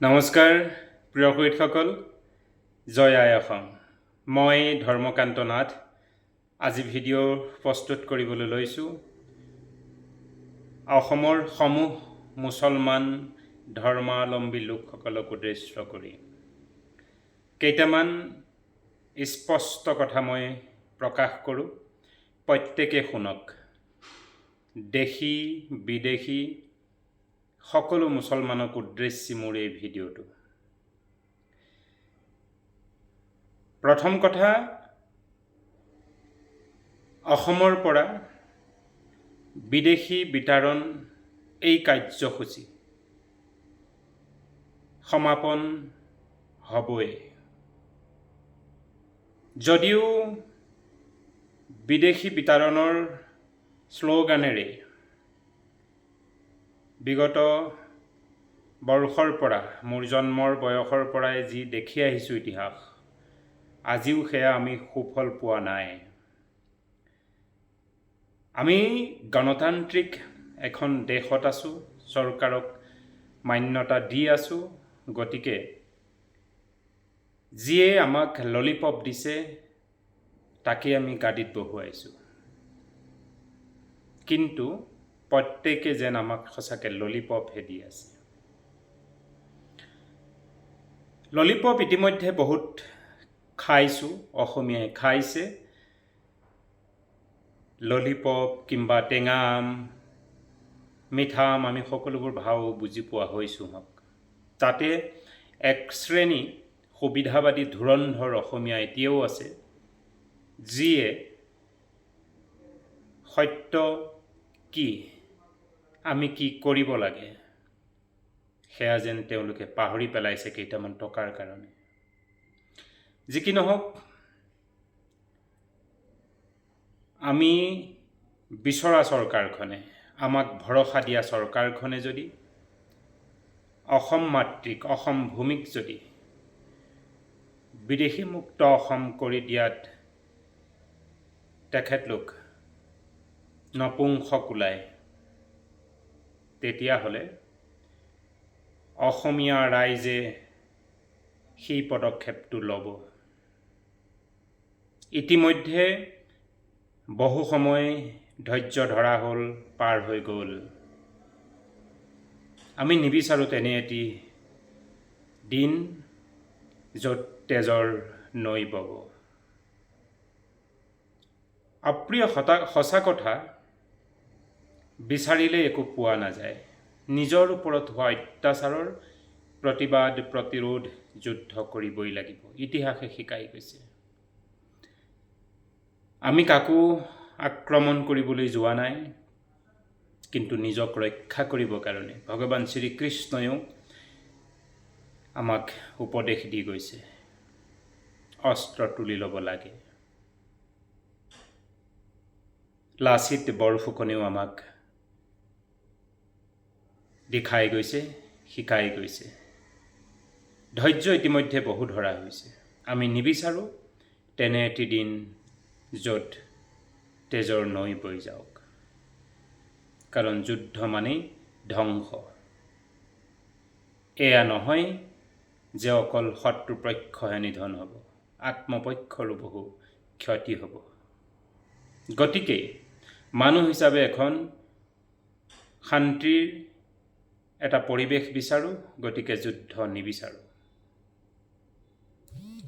নমস্কাৰ, প্ৰিয় সৈতসকল জয় আই অসম। মই ধৰ্মকান্ত নাথ। আজি ভিডিঅ' প্ৰস্তুত কৰিবলৈ লৈছোঁ। অসমৰ সমূহ মুছলমান ধৰ্মাৱলম্বী লোকসকলক উদ্দেশ্য কৰি। কেইটামান স্পষ্ট কথা মই প্ৰকাশ কৰোঁ। প্ৰত্যেকে শুনক। দেশী বিদেশি সকলো মুছলমানক উদ্দেশ্যি মোৰ এই ভিডিঅ'টো। প্ৰথম কথা অসমৰ পৰা বিদেশী বিতৰণ এই কাৰ্যসূচী সমাপন হ'বই। যদিও বিদেশী বিতৰণৰ শ্লোগানেৰে বিগত বৰ্ষৰ পৰা মোৰ জন্মৰ বয়সৰ পৰাই যি দেখি আহিছোঁ ইতিহাস আজিও সেয়া আমি সুফল পোৱা নাই। আমি গণতান্ত্ৰিক এখন দেশত আছোঁ চৰকাৰক মান্যতা দি আছোঁ গতিকে যিয়ে আমাক ললিপপ দিছে তাকে আমি গাদীত বহুৱাইছোঁ। কিন্তু প্ৰত্যেকে যেন আমাক সঁচাকৈ ললিপপহে দি আছে। ললিপপ ইতিমধ্যে বহুত খাইছোঁ অসমীয়াই খাইছে। ললিপপ কিম্বা টেঙা আম মিঠা আম আমি সকলোবোৰ ভাও বুজি পোৱা হৈছোঁ হওক তাতে এক শ্ৰেণী সুবিধাবাদী ধুৰন্ধৰ অসমীয়া এতিয়াও আছে যিয়ে সত্য কি? আমি কি কৰিব লাগে? সেয়া যেন তেওঁলোকে পাহৰি পেলাইছে কেইটামান টকাৰ কাৰণে। যি কি নহওক, আমি বিচৰা চৰকাৰখনে, আমাক ভৰসা দিয়া চৰকাৰখনে যদি, অসম মাতৃক, অসম ভূমিক যদি, বিদেশি মুক্ত অসম কৰি দিয়াত তেখেতলোক নপুংসক ওলায়। তেতিয়াহ'লে অসমীয়া ৰাইজে সেই পদক্ষেপটো ল'ব। ইতিমধ্যে বহু সময় ধৈৰ্য ধৰা হ'ল পাৰ হৈ গ'ল। আমি নিবিচাৰোঁ তেনে এটি দিন য'ত তেজৰ নৈ বব। অপ্ৰিয় সঁচা কথা বিচাৰিলে একো পোৱা নাযায়। নিজৰ ওপৰত হোৱা অত্যাচাৰৰ প্ৰতিবাদ, প্ৰতিৰোধ যুদ্ধ কৰিবই লাগিব। ইতিহাসে শিকাই গৈছে। আমি কাকো আক্ৰমণ কৰিবলৈ যোৱা নাই, কিন্তু নিজক ৰক্ষা কৰিবৰ কাৰণে ভগৱান শ্ৰীকৃষ্ণয়েও আমাক উপদেশ দি গৈছে। অস্ত্ৰ তুলি ল'ব লাগে। লাচিত বৰফুকনেও আমাক দেখাই গৈছে শিকাই গৈছে। ধৈৰ্য ইতিমধ্যে বহু ধৰা হৈছে। আমি নিবিচাৰোঁ তেনে এটি দিন য'ত তেজৰ নৈ বৈ যাওক। কাৰণ যুদ্ধ মানেই ধ্বংস। এয়া নহয় যে অকল শত্ৰুপক্ষহে নিধন হ'ব আত্মপক্ষৰো বহু ক্ষতি হ'ব। গতিকে মানুহ হিচাপে এখন শান্তিৰ এটা পৰিৱেশ বিচাৰোঁ, গতিকে যুদ্ধ নিবিচাৰোঁ।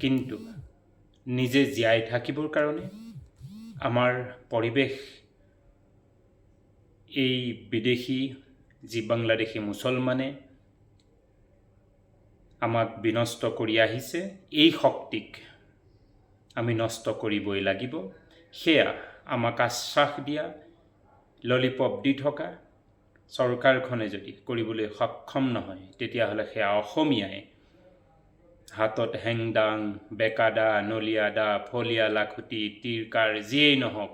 কিন্তু নিজে জীয়াই থাকিবৰ কাৰণে আমাৰ পৰিৱেশ, এই বিদেশি যি বাংলাদেশী মুছলমানে আমাক বিনষ্ট কৰি আহিছে, এই শক্তিক আমি নষ্ট কৰিবই লাগিব। সেয়া আমাক আশ্বাস দিয়া, ললিপপ দি থকা চৰকাৰখনে যদি কৰিবলৈ সক্ষম নহয় তেতিয়াহ'লে সেয়া অসমীয়াই। হাতত হেংদাং বেকাদা নলীয়া দা ফলীয়া লাখুটি তীৰকাৰ যিয়েই নহওক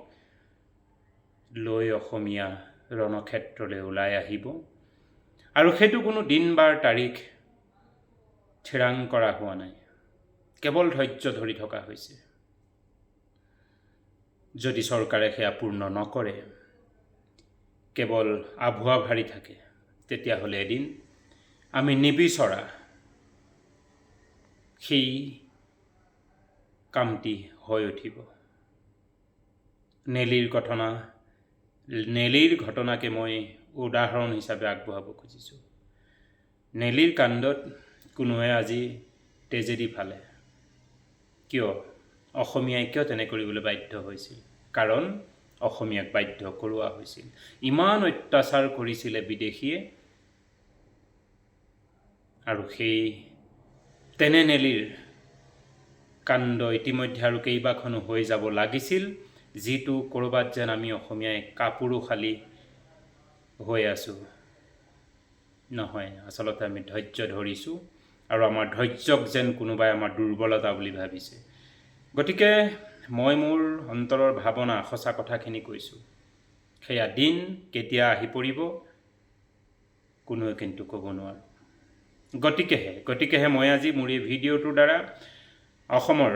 লৈ অসমীয়া ৰণক্ষেত্ৰলৈ ওলাই আহিব। আৰু সেইটো কোনো দিন বাৰ তাৰিখ থিৰাং কৰা হোৱা নাই। কেৱল ধৈৰ্য ধৰি থকা হৈছে। যদি চৰকাৰে সেয়া পূৰ্ণ নকৰে কেৱল আভুৱা ভাৰি থাকে। তেতিয়াহ'লে এদিন আমি নিবিচৰা সেই কামটি হৈ উঠিব। নেলিৰ ঘটনা নেলিৰ ঘটনাকে মই উদাহৰণ হিচাপে আগবঢ়াব খুজিছোঁ। নেলিৰ কাণ্ডত কোনোৱে আজি তেজেদি ফালে। কিয়? অসমীয়াই কিয় তেনে কৰিবলৈ বাধ্য হৈছিল? কাৰণ অসমীয়াক বাধ্য কৰোৱা হৈছিল। ইমান অত্যাচাৰ কৰিছিলে বিদেশীয়ে। আৰু সেই তেনে নেলিৰ কাণ্ড ইতিমধ্যে আৰু কেইবাখনো হৈ যাব লাগিছিল যিটো ক'ৰবাত যেন আমি অসমীয়াই কাপোৰো খালি হৈ আছোঁ। নহয় আচলতে আমি ধৈৰ্য ধৰিছোঁ আৰু আমাৰ ধৈৰ্যক যেন কোনোবাই আমাৰ দুৰ্বলতা বুলি ভাবিছে। গতিকে মই মোৰ অন্তৰৰ ভাৱনা সঁচা কথাখিনি কৈছোঁ। সেয়া দিন কেতিয়া আহি পৰিব কোনোৱে কিন্তু ক'ব নোৱাৰোঁ। গতিকেহে গতিকেহে মই আজি মোৰ এই ভিডিঅ'টোৰ দ্বাৰা অসমৰ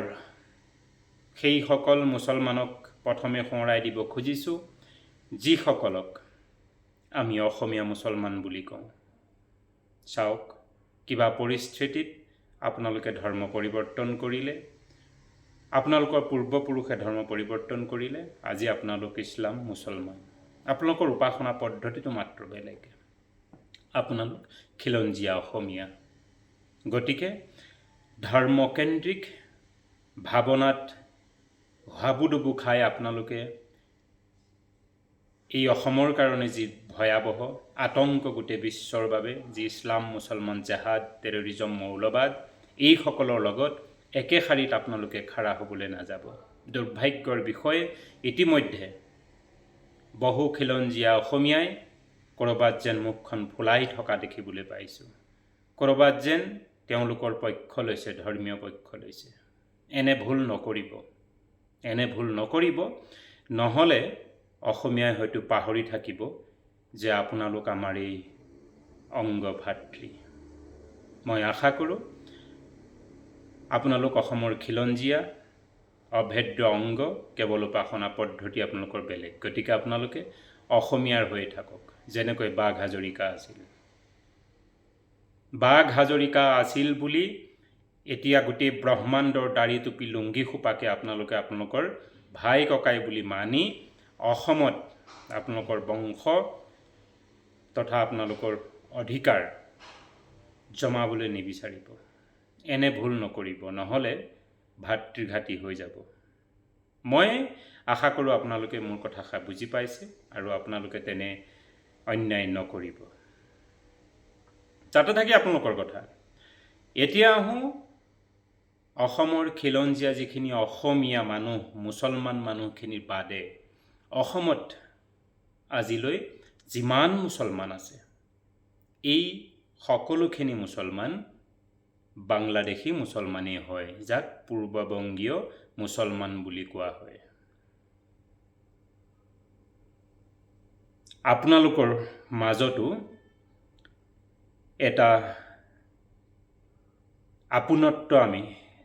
সেইসকল মুছলমানক প্ৰথমে সোঁৱৰাই দিব খুজিছোঁ যিসকলক আমি অসমীয়া মুছলমান বুলি কওঁ। চাওক কিবা পৰিস্থিতিত আপোনালোকে ধৰ্ম পৰিৱৰ্তন কৰিলে আপোনালোকৰ পূৰ্বপুৰুষে ধৰ্ম পৰিৱৰ্তন কৰিলে আজি আপোনালোক ইছলাম মুছলমান। আপোনালোকৰ উপাসনা পদ্ধতিটো মাত্ৰ বেলেগ। আপোনালোক খিলঞ্জীয়া অসমীয়া। গতিকে ধৰ্মকেন্দ্ৰিক ভাৱনাত হাবুডুবু খাই আপোনালোকে এই অসমৰ কাৰণে যি ভয়াৱহ আতংক গোটেই বিশ্বৰ বাবে যি ইছলাম মুছলমান জেহাদ টেৰৰিজম মৌলবাদ এইসকলৰ লগত একে শাৰীত আপোনালোকে খাৰা হ'বলৈ নাযাব। দুৰ্ভাগ্যৰ বিষয়ে ইতিমধ্যে বহু খিলঞ্জীয়া অসমীয়াই ক'ৰবাত যেন মুখখন ফুলাই থকা দেখিবলৈ পাইছোঁ। ক'ৰবাত যেন তেওঁলোকৰ পক্ষ লৈছে ধৰ্মীয় পক্ষ লৈছে। এনে ভুল নকৰিব। এনে ভুল নকৰিব নহ'লে অসমীয়াই হয়তো পাহৰি থাকিব যে আপোনালোক আমাৰ এই অংগ ভাতৃ মই আশা কৰোঁ আপোনালোক অসমৰ খিলঞ্জীয়া অভেদ্য অংগ কেৱল উপাসনা পদ্ধতি আপোনালোকৰ বেলেগ। গতিকে আপোনালোকে অসমীয়াৰ হৈ থাকক যেনেকৈ বাঘ হাজৰিকা আছিল। বাঘ হাজৰিকা আছিল বুলি এতিয়া গোটেই ব্ৰহ্মাণ্ডৰ দাড়ি টুপি লুংগী খোপাকে আপোনালোকে আপোনালোকৰ ভাই ককাই বুলি মানি অসমত আপোনালোকৰ বংশ তথা আপোনালোকৰ অধিকাৰ জমাবলৈ নিবিচাৰিব। এনে ভুল নকৰিব নহ'লে ভাতৃঘাতী হৈ যাব। মই আশা কৰোঁ আপোনালোকে মোৰ কথাষাৰ বুজি পাইছে আৰু আপোনালোকে তেনে অন্যায় নকৰিব। তাতে থাকি আপোনালোকৰ কথা। এতিয়া আহোঁ অসমৰ খিলঞ্জীয়া যিখিনি অসমীয়া মানুহ মুছলমান মানুহখিনিৰ বাদে অসমত আজিলৈ যিমান মুছলমান আছে এই সকলোখিনি মুছলমান বাংলাদেশী মুছলমানেই হয় যাক পূৰ্ববংগীয় মুছলমান বুলি কোৱা হয়। আপোনালোকৰ মাজতো এটা আপোনত্ব আমি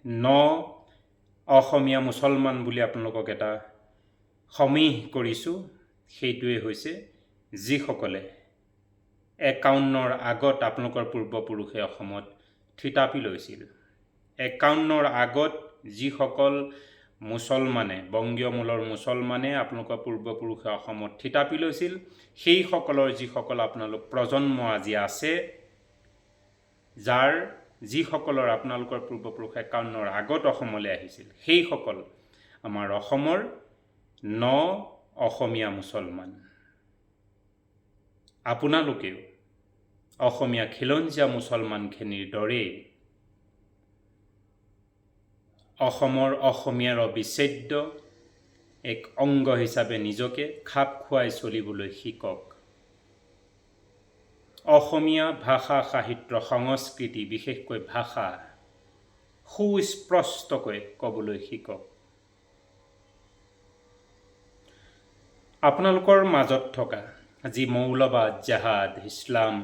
ন অসমীয়া মুছলমান বুলি আপোনালোকক এটা সমীহ কৰিছোঁ সেইটোৱে হৈছে যিসকলে একাৱন্নৰ আগত আপোনালোকৰ পূৰ্বপুৰুষে অসমত থিতাপি লৈছিল। একাৱন্নৰ আগত যিসকল মুছলমানে বংগীয় মূলৰ মুছলমানে আপোনালোকৰ পূৰ্বপুৰুষে অসমত থিতাপি লৈছিল সেইসকলৰ যিসকল আপোনালোক প্ৰজন্ম আজি আছে যাৰ যিসকলৰ আপোনালোকৰ পূৰ্বপুৰুষ একাৱন্নৰ আগত অসমলৈ আহিছিল সেইসকল আমাৰ অসমৰ ন অসমীয়া মুছলমান। আপোনালোকেও অসমীয়া খিলঞ্জীয়া মুছলমানখিনিৰ দৰেই অসমৰ অসমীয়াৰ অবিচ্ছেদ্য এক অংগ হিচাপে নিজকে খাপ খুৱাই চলিবলৈ শিকক। অসমীয়া ভাষা সাহিত্য সংস্কৃতি বিশেষকৈ ভাষা সুস্পষ্টকৈ ক'বলৈ শিকক। আপোনালোকৰ মাজত থকা যি মৌলবাদ জাহাদ ইছলাম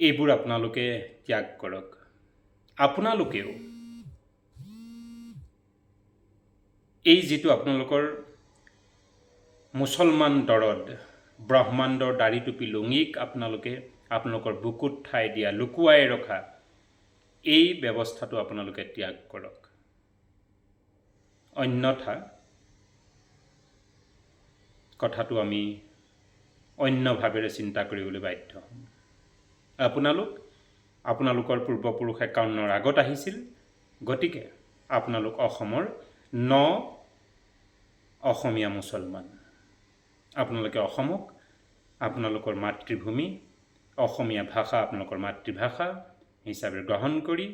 এইবোৰ আপোনালোকে ত্যাগ কৰক। আপোনালোকেও এই যিটো আপোনালোকৰ মুছলমান দৰদ ব্ৰহ্মাণ্ডৰ দাড়ি টুপি লুঙিক আপোনালোকে আপোনালোকৰ বুকুত ঠাই দিয়া লুকুৱাই ৰখা এই ব্যৱস্থাটো আপোনালোকে ত্যাগ কৰক। অন্যথা কথাটো আমি অন্য ভাৱেৰে চিন্তা কৰিবলৈ বাধ্য হ'ম। আপোনালোক আপোনালোকৰ পূৰ্বপুৰুষ একাৱন্নৰ আগত আহিছিল। গতিকে আপোনালোক অসমৰ ন অসমীয়া মুছলমান। আপোনালোকে অসমক আপোনালোকৰ মাতৃভূমি অসমীয়া ভাষা আপোনালোকৰ মাতৃভাষা হিচাপে গ্ৰহণ কৰি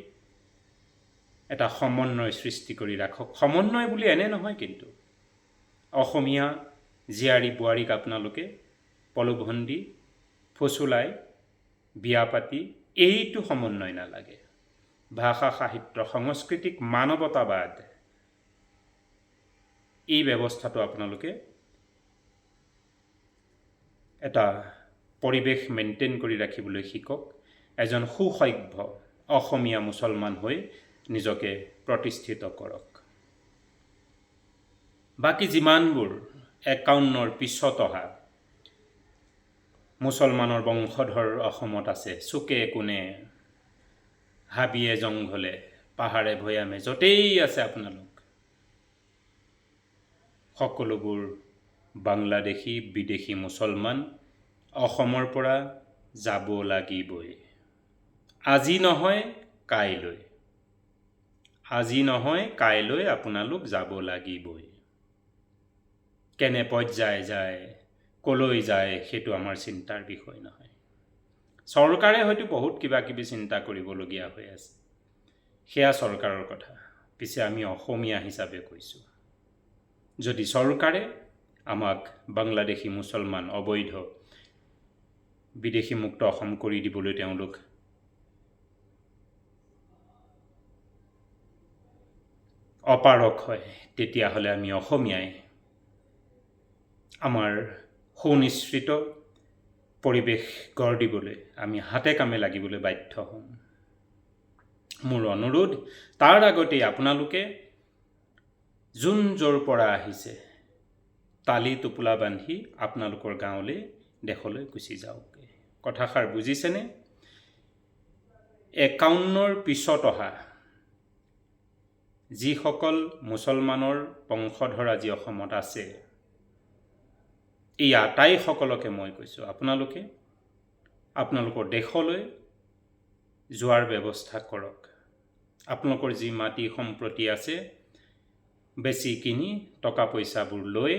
এটা সমন্বয় সৃষ্টি কৰি ৰাখক। সমন্বয় বুলি এনে নহয় কিন্তু। অসমীয়া জীয়াৰী বোৱাৰীক আপোনালোকে পলুভন্দি ফুচুলাই বিয়া পাতি এইটো সমন্বয় নালাগে। ভাষা সাহিত্য সংস্কৃতিক মানৱতাবাদ। এই ব্যৱস্থাটো আপোনালোকে এটা পৰিৱেশ মেইনটেইন কৰি ৰাখিবলৈ শিকক। এজন সুসভ্য অসমীয়া মুছলমান হৈ নিজকে প্ৰতিষ্ঠিত কৰক। বাকী যিমানবোৰ একাৱন্নৰ পিছত অহা মুছলমানৰ বংশধৰ অসমত আছে। চুকে কোণে হাবিয়ে জংঘলে পাহাৰে ভৈয়ামে য'তেই আছে আপোনালোক। সকলোবোৰ বাংলাদেশী বিদেশী মুছলমান অসমৰ পৰা যাব লাগিবই। আজি নহয় কাইলৈ। আজি নহয় কাইলৈ আপোনালোক যাব লাগিবই। কেনে পৰ্যায় যায়? ক'লৈ যায় সেইটো আমাৰ চিন্তাৰ বিষয় নহয়। চৰকাৰে হয়তো বহুত কিবা কিবি চিন্তা কৰিবলগীয়া হৈ আছে। সেয়া চৰকাৰৰ কথা। পিছে আমি অসমীয়া হিচাপে কৈছোঁ। যদি চৰকাৰে আমাক বাংলাদেশী মুছলমান অবৈধ বিদেশী মুক্ত অসম কৰি দিবলৈ তেওঁলোক অপাৰক হয় তেতিয়াহ'লে আমি অসমীয়াই আমাৰ সুনিশ্চিত পৰিৱেশ গঢ় দিবলৈ আমি হাতে কামে লাগিবলৈ বাধ্য হ'ম। মোৰ অনুৰোধ তাৰ আগতেই আপোনালোকে যোন য'ৰ পৰা আহিছে তালি টোপোলা বান্ধি আপোনালোকৰ গাঁৱলৈ দেশলৈ গুচি যাওকগৈ কথাষাৰ বুজিছেনে? একাৱন্নৰ পিছত অহা যিসকল মুছলমানৰ বংশধৰ আজি অসমত আছে এই আটাইসকলকে মই কৈছোঁ আপোনালোকে আপোনালোকৰ দেশলৈ যোৱাৰ ব্যৱস্থা কৰক। আপোনালোকৰ যি মাটি সম্প্ৰতি আছে বেছি কিনি টকা পইচাবোৰ লৈ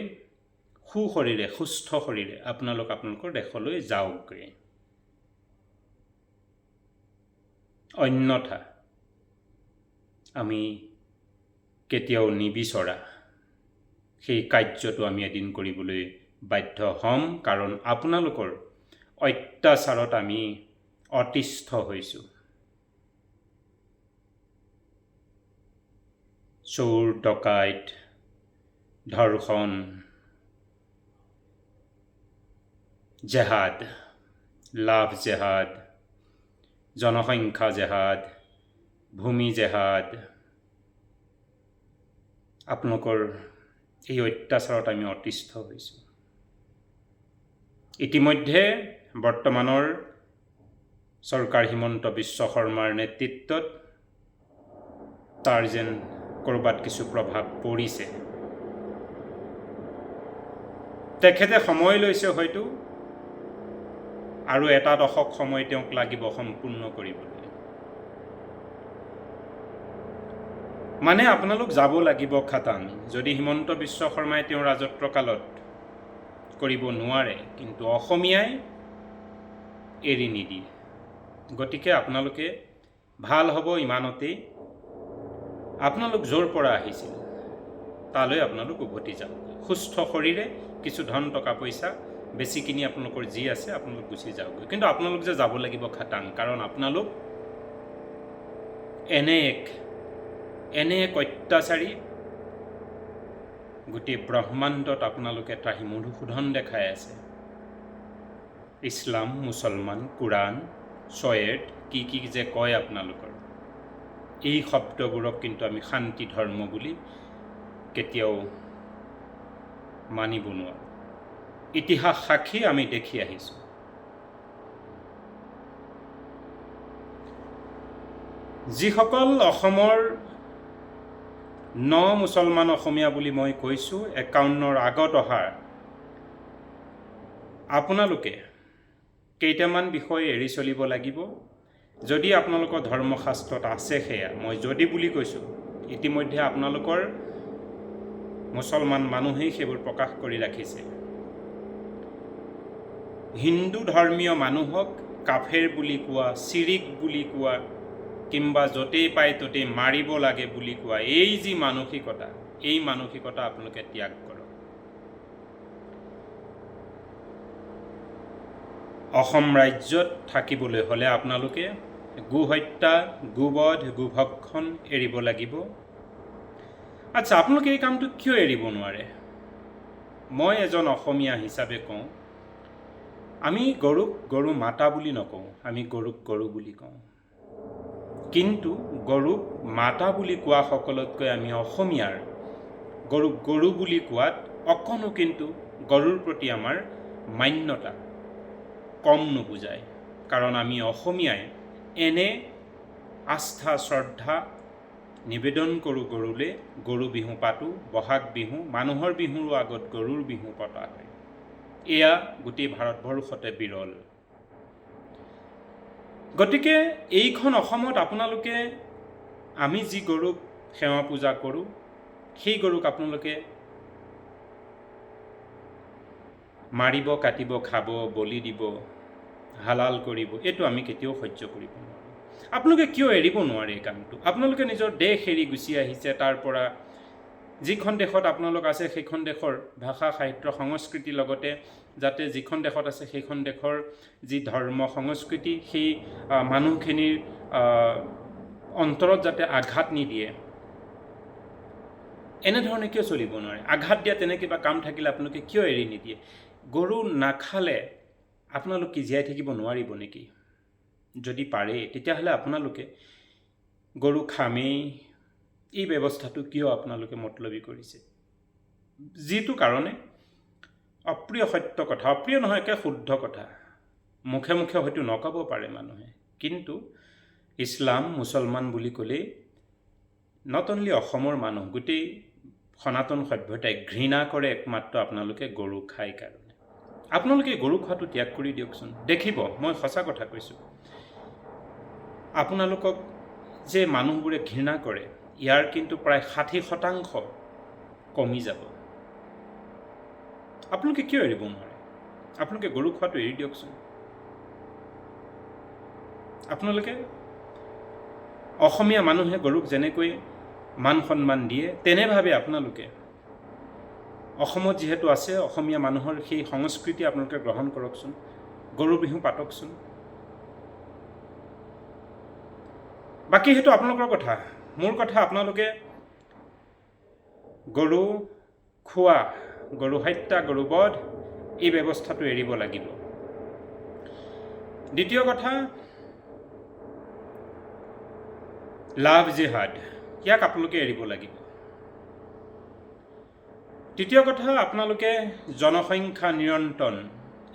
সুশৰীৰে সুস্থ শৰীৰে আপোনালোক আপোনালোকৰ দেশলৈ যাওকগৈ অন্যথা আমি কেতিয়াও নিবিচৰা সেই কাৰ্যটো আমি এদিন কৰিবলৈ বাধ্য হ'ম কাৰণ আপোনালোকৰ অত্যাচাৰত আমি অতিষ্ঠ হৈছোঁ। চোৰ ডকাইত ধৰ্ষণ জেহাদ লাভ জেহাদ জনসংখ্যা জেহাদ ভূমি জেহাদ। আপোনালোকৰ এই অত্যাচাৰত আমি অতিষ্ঠ হৈছোঁ। ইতিমধ্যে বৰ্তমানৰ চৰকাৰ হিমন্ত বিশ্ব শৰ্মাৰ নেতৃত্বত তাৰ যেন ক'ৰবাত কিছু প্ৰভাৱ পৰিছে। তেখেতে সময় লৈছে হয়তো আৰু এটা দশক সময় তেওঁক লাগিব সম্পূৰ্ণ কৰিবলৈ। মানে আপোনালোক যাব লাগিব খাটাং। যদি হিমন্ত বিশ্ব শৰ্মাই তেওঁৰ ৰাজত্বকালত কৰিব নোৱাৰে, কিন্তু অসমীয়াই এৰি নিদিয়ে। গতিকে আপোনালোকে ভালো হ'ব ইমানতেই। আপোনালোক য'ৰ পৰা আহিছিল, তালৈ আপোনালোক উভতি যাওক। সুস্থ শৰীৰে কিছু ধন টকা পইচা বেছি কিনি আপোনালোকৰ যি আছে আপোনালোক গুচি যাওকগৈ কিন্তু আপোনালোক যে যাব লাগিব খাটাং, কাৰণ আপোনালোক এনে এক এনে এক অত্যাচাৰী গোটেই ব্ৰহ্মাণ্ডত আপোনালোকে ত্ৰাহি মধুসূধন দেখাই আছে। ইছলাম মুছলমান কোৰাণ ছয়েদ কি কি যে কয় আপোনালোকৰ। এই শব্দবোৰক কিন্তু আমি শান্তি ধৰ্ম বুলি কেতিয়াও মানিব নোৱাৰোঁ। ইতিহাস সাক্ষী আমি দেখি আহিছোঁ। যিসকল অসমৰ ন মুছলমান অসমীয়া বুলি মই কৈছোঁ একাৱন্নৰ আগত অহা আপোনালোকে কেইটামান বিষয় এৰি চলিব লাগিব। যদি আপোনালোকৰ ধৰ্মশাস্ত্ৰত আছে সেয়া মই যদি বুলি কৈছোঁ ইতিমধ্যে আপোনালোকৰ মুছলমান মানুহেই সেইবোৰ প্ৰকাশ কৰি ৰাখিছে। হিন্দু ধৰ্মীয় মানুহক কাফেৰ বুলি কোৱা চিৰিক বুলি কোৱা কিম্বা য'তেই পায় ত'তেই মাৰিব লাগে বুলি কোৱা এই যি মানসিকতা, এই মানসিকতা আপোনালোকে ত্যাগ কৰক। অসম ৰাজ্যত থাকিবলৈ হ'লে আপোনালোকে গো হত্যা গোবধ, গোভক্ষণ এৰিব লাগিব। আচ্ছা আপোনালোকে এই কামটো কিয় এৰিব নোৱাৰে? মই এজন অসমীয়া হিচাপে কওঁ, আমি গৰুক গৰু মাতা বুলি নকওঁ, আমি গৰুক গৰু বুলি কওঁ। কিন্তু গৰুক মাতা বুলি কোৱা সকলতকৈ আমি অসমীয়াৰ। গৰুক গৰু বুলি কোৱাত অকণো কিন্তু গৰুৰ প্ৰতি আমাৰ মান্যতা কম নুবুজায়। কাৰণ আমি অসমীয়াই এনে আস্থা শ্ৰদ্ধা নিবেদন কৰোঁ গৰুলৈ গৰু বিহু পাতোঁ বহাগ বিহু মানুহৰ বিহুৰো আগত গৰুৰ বিহু পতা হয়। এয়া গোটেই ভাৰতবৰ্ষতে বিৰল। গতিকে এইখন অসমত আপোনালোকে আমি যি গৰুক সেৱা পূজা কৰোঁ, সেই গৰুক আপোনালোকে মাৰিব, কাটিব, খাব, বলি দিব, হালাল কৰিব, এইটো আমি কেতিয়াও সহ্য কৰিব নোৱাৰোঁ। আপোনালোকে কিয় এৰিব নোৱাৰে এই কামটো? আপোনালোকে নিজৰ দেশ এৰি গুচি আহিছে, তাৰ পৰা যিখন দেশত আপোনালোক আছে সেইখন দেশৰ ভাষা সাহিত্য সংস্কৃতিৰ লগতে যাতে যিখন দেশত আছে সেইখন দেশৰ যি ধৰ্ম সংস্কৃতি সেই মানুহখিনিৰ অন্তৰত যাতে আঘাত নিদিয়ে। এনেধৰণে কিয় চলিব নোৱাৰে? আঘাত দিয়া তেনে কিবা কাম থাকিলে আপোনালোকে কিয় এৰি নিদিয়ে? গৰু নাখালে আপোনালোক কি জীয়াই থাকিব নোৱাৰিব নেকি? যদি পাৰে তেতিয়াহ'লে আপোনালোকে গৰু খামেই এই ব্যৱস্থাটো কিয় আপোনালোকে মতলবী কৰিছে? যিটো কাৰণে অপ্ৰিয় সত্য কথা অপ্ৰিয় নহয় একে শুদ্ধ কথা। মুখে মুখে হয়তো নক'ব পাৰে মানুহে কিন্তু ইছলাম মুছলমান বুলি ক'লেই নট অনলি অসমৰ মানুহ গোটেই সনাতন সভ্যতাই ঘৃণা কৰে একমাত্ৰ আপোনালোকে গৰু খাই কাৰণে। আপোনালোকে গৰু খোৱাটো ত্যাগ কৰি দিয়কচোন। দেখিব মই সঁচা কথা কৈছোঁ। আপোনালোকক যে মানুহবোৰে ঘৃণা কৰে ইয়াৰ কিন্তু প্ৰায় ষাঠি শতাংশ কমি যাব। আপোনালোকে কিয় এৰিব নোৱাৰে? আপোনালোকে গৰু খোৱাটো এৰি দিয়কচোন। আপোনালোকে অসমীয়া মানুহে গৰুক যেনেকৈ মান সন্মান দিয়ে তেনেভাৱে আপোনালোকে অসমত যিহেতু আছে অসমীয়া মানুহৰ সেই সংস্কৃতি আপোনালোকে গ্ৰহণ কৰকচোন গৰু বিহু পাতকচোন। বাকী সেইটো আপোনালোকৰ কথা। মোৰ কথা আপোনালোকে গৰু খোৱা গৰু হত্যা গৰু বধ এই ব্যৱস্থাটো এৰিব লাগিব। দ্বিতীয় কথা লাভ জেহাদ ইয়াক আপোনালোকে এৰিব লাগিব। তৃতীয় কথা আপোনালোকে জনসংখ্যা নিয়ন্ত্ৰণ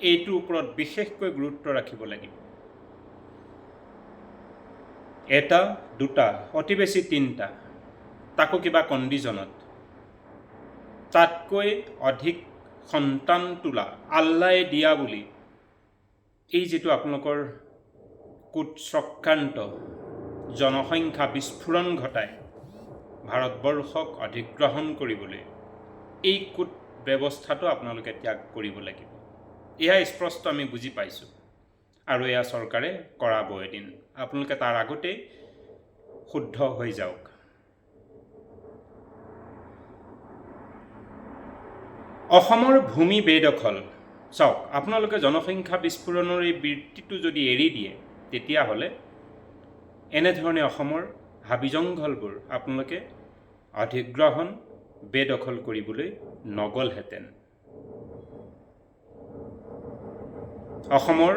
এইটোৰ ওপৰত বিশেষকৈ গুৰুত্ব ৰাখিব লাগিব। এটা দুটা অতি বেছি তিনিটা তাকো কিবা কণ্ডিশ্যনত তাতকৈ অধিক সন্তান তোলা আল্লাই দিয়া বুলি। এই যিটো আপোনালোকৰ কুৎসক্ৰান্ত জনসংখ্যা বিস্ফোৰণ ঘটাই ভাৰতবৰ্ষক অধিগ্ৰহণ কৰিবলৈ এই কুট ব্যৱস্থাটো আপোনালোকে ত্যাগ কৰিব লাগিব। এয়া স্পষ্ট আমি বুজি পাইছোঁ। আৰু এয়া চৰকাৰে কৰাব এদিন। আপোনালোকে তাৰ আগতেই শুদ্ধ হৈ যাওক। অসমৰ ভূমি বেদখল। চাওক আপোনালোকে জনসংখ্যা বিস্ফোৰণৰ এই বৃত্তিটো যদি এৰি দিয়ে তেতিয়াহ'লে এনেধৰণে অসমৰ হাবি জংঘলবোৰ আপোনালোকে অধিগ্ৰহণ বেদখল কৰিবলৈ নগ'লহেঁতেন। অসমৰ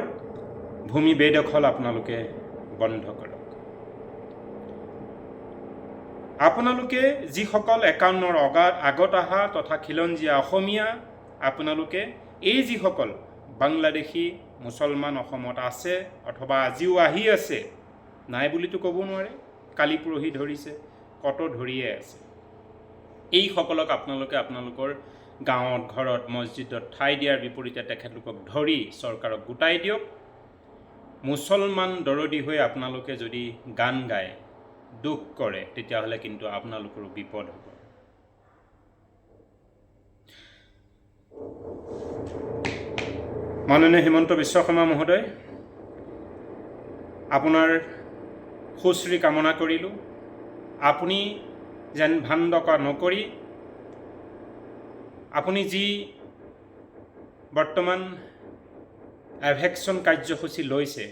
ভূমি বেদখল আপোনালোকে বন্ধ কৰক। আপোনালোকে যিসকল একাৱন্নৰ অগাত আগত অহা তথা খিলঞ্জীয়া অসমীয়া, আপোনালোকে এই যিসকল বাংলাদেশী, মুছলমান অসমত আছে অথবা আজিও আহি আছে, নাই বুলিতো ক'ব নোৱাৰে, কালি পৰহি ধৰিছে, কত ধৰিয়ে আছে। এইসকলক আপোনালোকে আপোনালোকৰ গাঁৱত, ঘৰত, মছজিদত ঠাই দিয়াৰ বিপৰীতে তেখেতলোকক ধৰি চৰকাৰক গোটাই দিয়ক। মুছলমান দৰদী হৈ আপোনালোকে যদি গান গায়, দুখ কৰে, তেতিয়াহ'লে কিন্তু আপোনালোকৰো বিপদ হ'ব। মাননীয় হিমন্ত বিশ্ব শৰ্মা মহোদয়, আপোনাৰ সুশ্ৰী কামনা কৰিলোঁ। আপুনি যেন ভাণ্ডকা নকৰি, আপুনি যি বৰ্তমান এভেকশ্যন কাৰ্যসূচী লৈছে।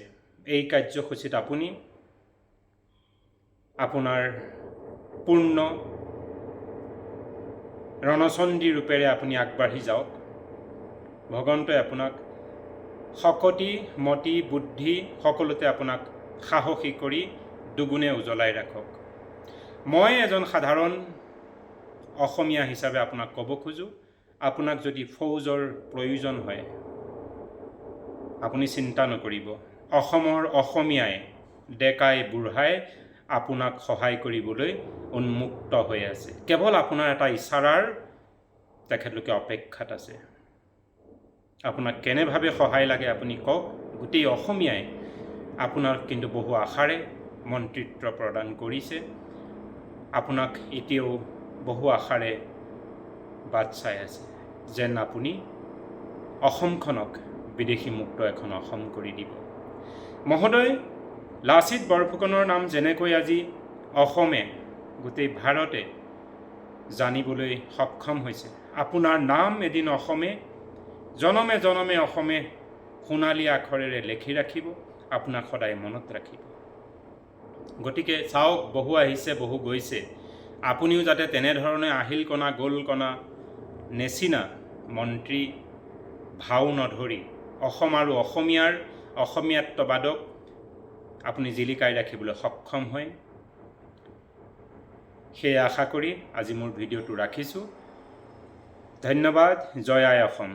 এই কাৰ্যসূচীত আপুনি আপোনাৰ পূৰ্ণ ৰণচন্দী ৰূপেৰে আপুনি আগবাঢ়ি যাওক। ভগৱন্তই আপোনাক শকতি মতি বুদ্ধি সকলোতে আপোনাক সাহসী কৰি দুগুণে উজ্বলাই ৰাখক। মই এজন সাধাৰণ অসমীয়া হিচাপে আপোনাক ক'ব খোজোঁ। আপোনাক যদি ফৌজৰ প্ৰয়োজন হয় আপুনি চিন্তা নকৰিব। অসমৰ অসমীয়াই ডেকাই বুঢ়াই আপোনাক সহায় কৰিবলৈ উন্মুক্ত হৈ আছে। কেৱল আপোনাৰ এটা ইচাৰাৰ তেখেতলোকে অপেক্ষাত আছে। আপোনাক কেনেভাৱে সহায় লাগে আপুনি কওক। গোটেই অসমীয়াই আপোনাক কিন্তু বহু আশাৰে মন্ত্ৰিত্ব প্ৰদান কৰিছে। আপোনাক এতিয়াও বহু আশাৰে বাট চাই আছে। যেন আপুনি অসমখনক বিদেশি মুক্ত এখন অসম কৰি দিব। মহোদয়, লাচিত বৰফুকনৰ নাম যেনেকৈ আজি অসমে, গোটেই ভাৰতে জানিবলৈ সক্ষম হৈছে। আপোনাৰ নাম এদিন অসমে, জনমে জনমে অসমে সোণালী আখৰেৰে লেখি ৰাখিব, আপোনাক সদায় মনত ৰাখিব। গতিকে চাওক, বহু আহিছে, বহু গৈছে। আপুনিও যাতে তেনেধৰণে আহিল কণা, গ'ল কণা, নেচিনা মন্ত্ৰী ভাও নধৰি অসম আৰু অসমীয়াৰ অসমীয়াত্ববাদক আপুনি জিলিকাই ৰাখিবলৈ সক্ষম হয়। সেয়ে আশা কৰি আজি মোৰ ভিডিঅ'টো ৰাখিছোঁ। ধন্যবাদ। জয় আই অসম।